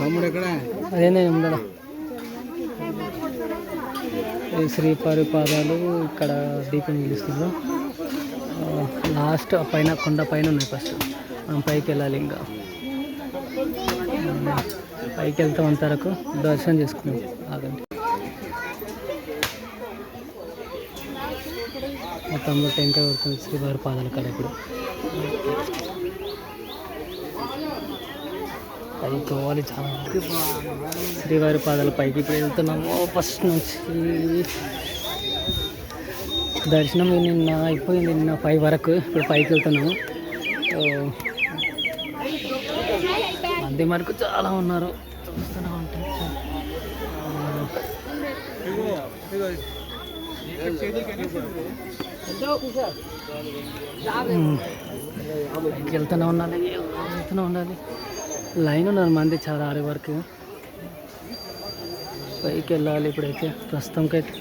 తమ్ముడు ఎక్కడ? అదేనే ఉండడం ఈ శ్రీ పాదాలు ఇక్కడ దీపం నిలుస్తుందో లాస్ట్ పైన కొండ పైన ఉన్నాయి ఫస్ట్. మనం పైకి వెళ్ళాలి ఇంకా. పైకి వెళ్తాం అంతవరకు దర్శనం చేసుకున్నాం ఆగండి. మొత్తంలో టెంకాయ కొడుతుంది శ్రీవారి పాదాల కాడ ఇప్పుడు. పైకి పోవాలి చాలా. శ్రీవారి పాదాల పైకి ఇప్పుడు వెళ్తున్నాము. ఫస్ట్ నుంచి దర్శనం నిన్న అయిపోయింది నిన్న ఫైవ్ వరకు ఇప్పుడు పైకి వెళ్తున్నాము. మంది వరకు చాలా ఉన్నారు. చూస్తూనే ఉంటారు పైకి వెళ్తూనే ఉండాలి వెళ్తూనే ఉండాలి. లైన్ ఉన్నారు మంది చాలా ఆడే వరకు. పైకి వెళ్ళాలి ఇప్పుడైతే. ప్రస్తుతంకైతే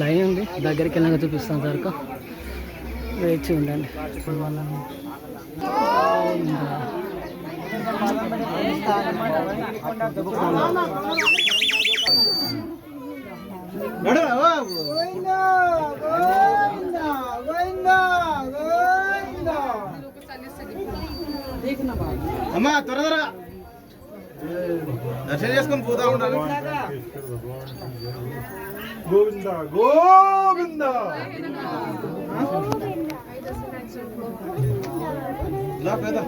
లైన్ ఉంది. దగ్గరికి వెళ్ళాక చూపిస్తాను వరకు వేచి ఉండండి. అమ్మా త్వర త్వరగా. దర్శనం చేసుకొని పోతా ఉండాలి గోవింద గోవింద. పేద.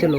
చలో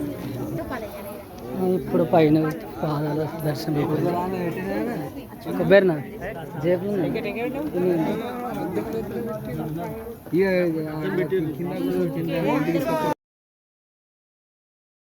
ఇప్పుడు పైన పాదాలు దర్శనం అయిపోయింది. కొబ్బరినా జేబు కింద